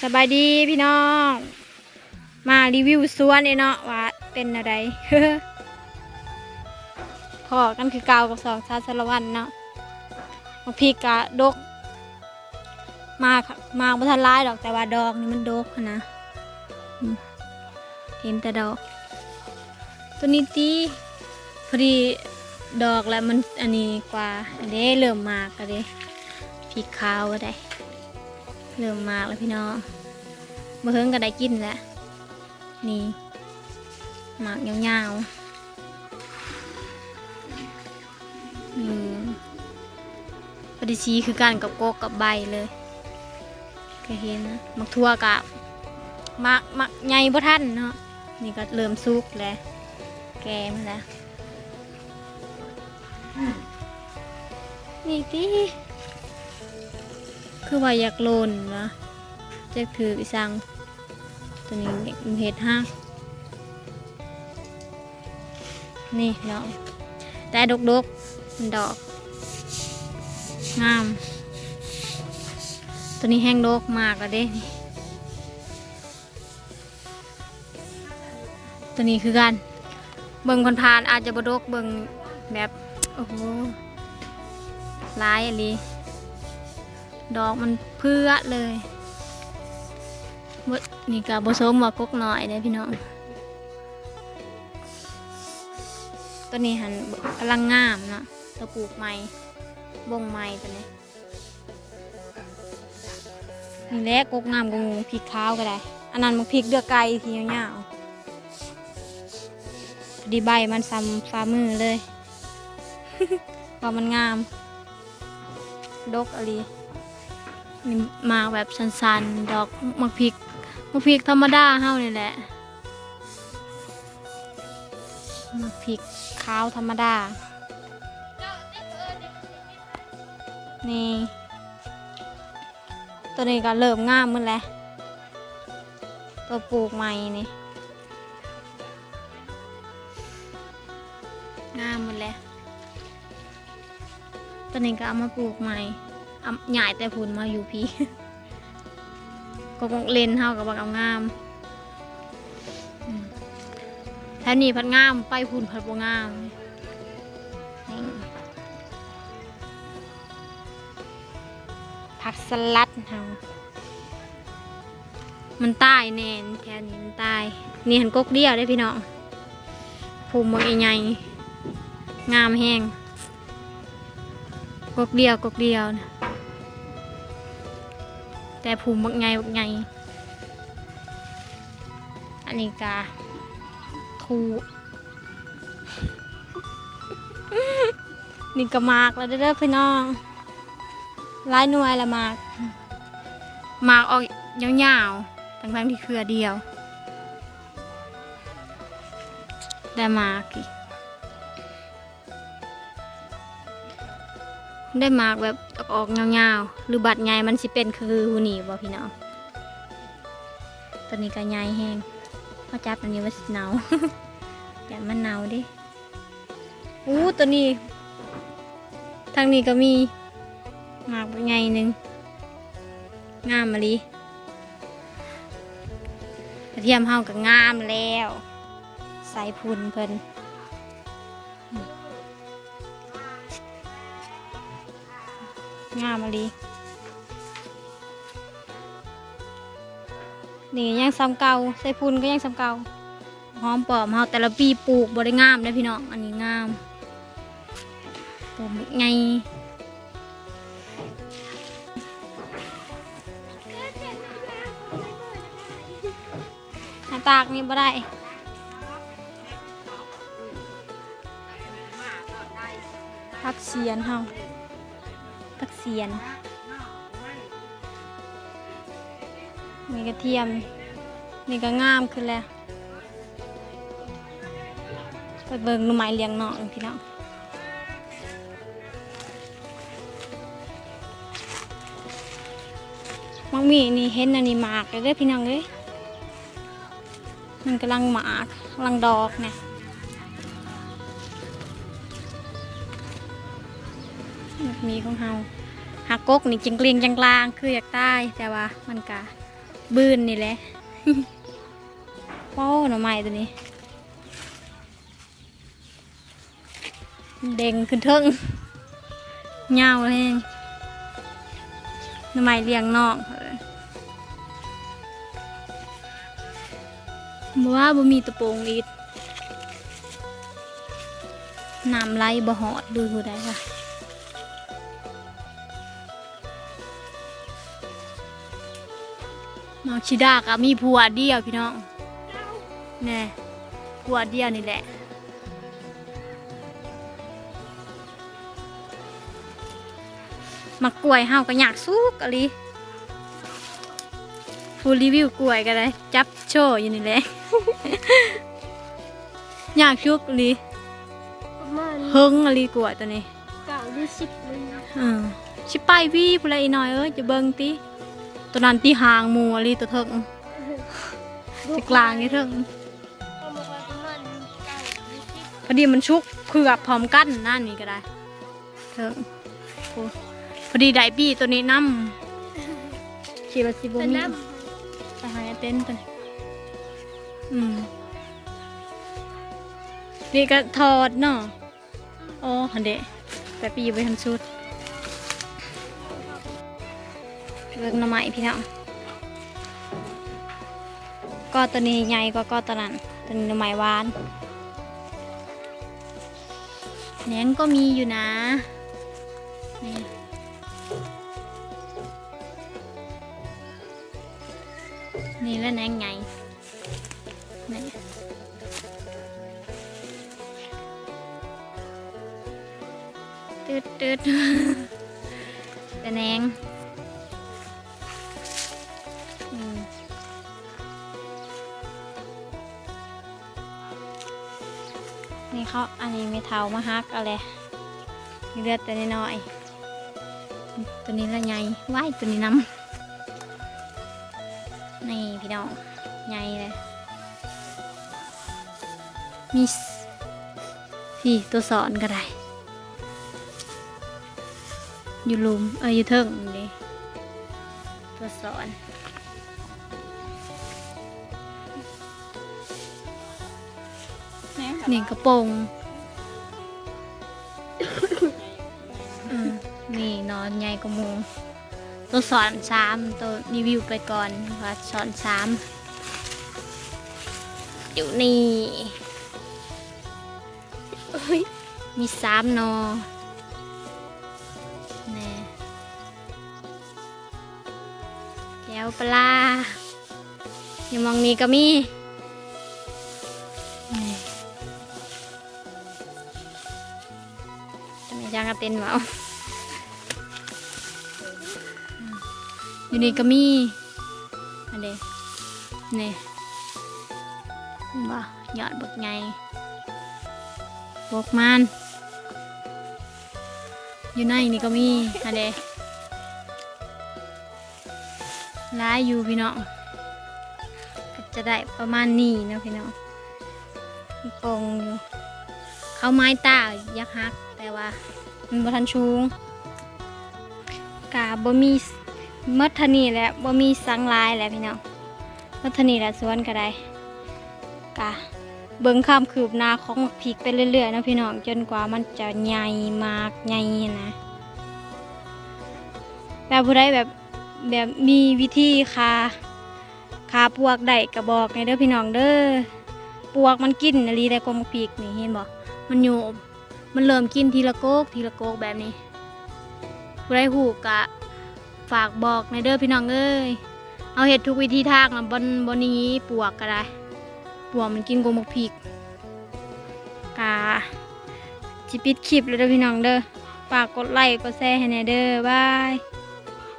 สบายดีพี่น้อง มารีวิวสวนเนาะว่าเป็นอะไรพอกันคือเกาวกับสองชาติสารวันเนาะบาพีกะดก มากมาบ่ทันร้ายดอกแต่ว่าดอกนี่มันดกนะเห็นแต่ดอก ตัวนี้ตีพอดีดอกแล้วมันอันนี้กว่าอันนี้เริ่มมากแล้วเด้พริกขาวก็ได้ เริ่มมากแล้วพี่น้องเมื่อเฮิงก็ได้กินแล้วนี่หมากยาวๆอืมพอดีชีคือกันกับโกกกับใบเลยก็เห็นนะมักทั่วกับมักมักใหญ่บ่ทันเนาะนี่ก็เริ่มสุกแล้วแกมาแล้วนี่ติ คือว่าอยากโลนนะจะถืออีสังตัวนี้เห็ดห้างนี่เนาะแต่ดกดกมันดอก งาม ตัวนี้แห้งดกมากอะเด้ตัวนี้คือกัน เบิ่งผ่านๆอาจจะบดกเบิ่งแบบ โอ้โหร้ายอะไร ดอกมันเพื่อเลยนี่กับบสมว่ากกหน้อยเลยพี่น้องตัวนี้หันกำลังงามเนาะตัวปลูกใหม่บงใหม่ตัวนี้นี่แหละกกงามกว่าหมูพริกขาวก็ได้ อันนั้นมันพริกเดือไก่ทียาวๆดีใบมันซ้ำฝ่ามือเลยว่ามันงาม ดกอะไร นี่มาแบบสันๆ ดอกมักพริกมักพริกธรรมดาเฮานี่แหละมักพริกขาวธรรมดา นี่ ตัวนี้ก็เริ่มงามมันแล้วตัวปลูกใหม่นี่งามหมดแล้วตอนนี้ก็เอามาปลูกใหม่ อาใหญ่แต่ผุนมาอยู่พี่ก็คงเลนเท่ากับบักเอางามแถวนี้พัดงามไปผุนพัดบ่งามนี่ผักสลัดเฮามันตายแน่นแถวนี้มันตายนี่หันกกเดียวได้พี่น้องภูมิมันใหญ่งามแห้งกกเดียวกกเดียวนะ แต่ภูมิบักไงบักไง อันนี้กาทูนี่ก็มากแล้วเด้อพี่น้องลายหน่วยละมาก มากออกยาวๆทั้งๆที่เครือเดียว ได้มากอีก ได้มากแบบออกเงาๆหรือบัดใหญ่มันสิเป็นคือหูนีบ่พี่น้องตอนนี้ก็ใหญ่แห้งเขาจับอันนี้ว่าสิหนาวอย่ามันหนาวดิอู้ตัวนี้ ทางนี้ก็มีหมากใหญ่หนึ่งงามมาลีกระเทียมเฮาก็งามแล้ว ใส่พุนเพิ่น งามอะลีนี่ยังซ้ำเก่าใส่พุนก็ยังซ้ำเก่าหอมปลอมเฮาแต่ละปีปลูกบ่ได้งามเลยพี่น้องอันนี้งามตัวมันไงหน้าตากนี่บ่ได้พักเสียนเฮา ตักเสียนนี่กระเทียม นี่ก็งามขึ้นแล้วไปเบิ่งหน่อไม้เลี้ยงน้องพี่น้องมักมีนี่เห็นอันนี้หมากเลยเด้อพี่น้องเลยมันกำลังหมากกำลังดอกเนี่ยมีของเฮา หักกกนี่จิงเกลียงจังกลางคืออยากตายแต่ว่ามันกะบืนนี่แหละว้หน่อไม้ตัวนี้ เด้งขึ้นเทิงเงาเลยหน่อไม้เลี้ยงนอกบ่ว่าบ่มีตะโปงอีดน้ำไหลบ่หอดดูดูได้ค่ะ น้องชิดาก็มีผัวเดียวพี่น้องแน่ผัวเดียวนี่แหละมากล้วยเฮาก็อยากสู้กะลิฟูรีวิวกล้วยก็ได้จับโชว์อยู่นี่แหละ อยากชุกกะลิประมาณเฮิงกะลิกล้วยตัวนี้เก้าหรือสิบเลยนะเออชิไปพี่พูดอะไรหน่อยเอ้ยจะเบิ่งติ ตัวนั้นที่หางหมูอะลิตัวเถิงจะกลางนี่เถิงประมาณประมาณเก้าหรือสิบพอดีมันชุกเผือกพร้อมกันนั่นนี่ก็ได้เถิงโอ้พอดีได้พี่ตัวนี้น้ำชีวสิบุแต่มีน้ไปหาเต้นตัวนี้อืมนี่ก็ทอดเนาะโอ้หันเดะแต่ปีไปทันชุด เรื่องหน้ำไม้พี่น้องก็ตัวนี้ใหญ่กว่าก็ตัวนั้นตัวนี้หน้ำไม้หวานแหนงก็มีอยู่นะนี่นี่แล้วแหนงไงนี่ตืดตืดเป็นแหนง นี่เขาอันนี้ไม่เทามาฮักเอาเลยมีเลือดแต่น้อยตัวนี้ละใหญ่ว้ายตัวนี้น้ำนี่พี่น้องใหญ่เลยมีสี่ตัวสอนก็ได้ อยู่ลุมเอออยู่เทิงนี่ตัวสอน นี่กระโปรงอืมนี่นอนใหญ่กว่าหมูตัวสอนสามตัวรีวิวไปก่อนว่าสอนสามอยู่นี่เอ้ยมีสามนอแน่แก้วปลาอย่ามองนี้ก็มี เต้นเปล่าอยู่นี่ก็มีอันเดนี่เห็นบ่ยอดบักไงบกมันอยู่ในนี่ก็มีอันเดร้ายอยู่พี่น้องก็จะได้ประมาณนี้นะพี่น้องมีโปงอยู่เขาไม้ตายักฮักแต่ว่า มันบ่ทันชูงกาบ่มีมัดทนีแหละบ่มีสังลายแหละพี่น้องมัดทนีแหละสวนก็ได้กาเบิ่งข้ามคืบหน้าของมักพริกไปเรื่อยๆนะพี่น้องจนกว่ามันจะใหญ่มากใหญ่นะแบบผู้ใดแบบแบบมีวิธีคาคาปวกได้กระบอกในเด้อพี่น้องเด้อปวกมันกินนาลีได้กว่ามักพริกนี่เห็นบ่มันโยม มันเริ่มกินทีละโกกทีละโกกแบบนี้ผู้ใดหูกะฝากบอกในเด้อพี่น้องเอ้ยเอาเห็ดทุกวิธีทางนะบนบนนี้ปวกก็ได้ปวกมันกินกงมกพีกกาจิปิดคลิปเลยเด้อพี่น้องเด้อฝากกดไลค์กดแชร์ให้แน่เด้อบาย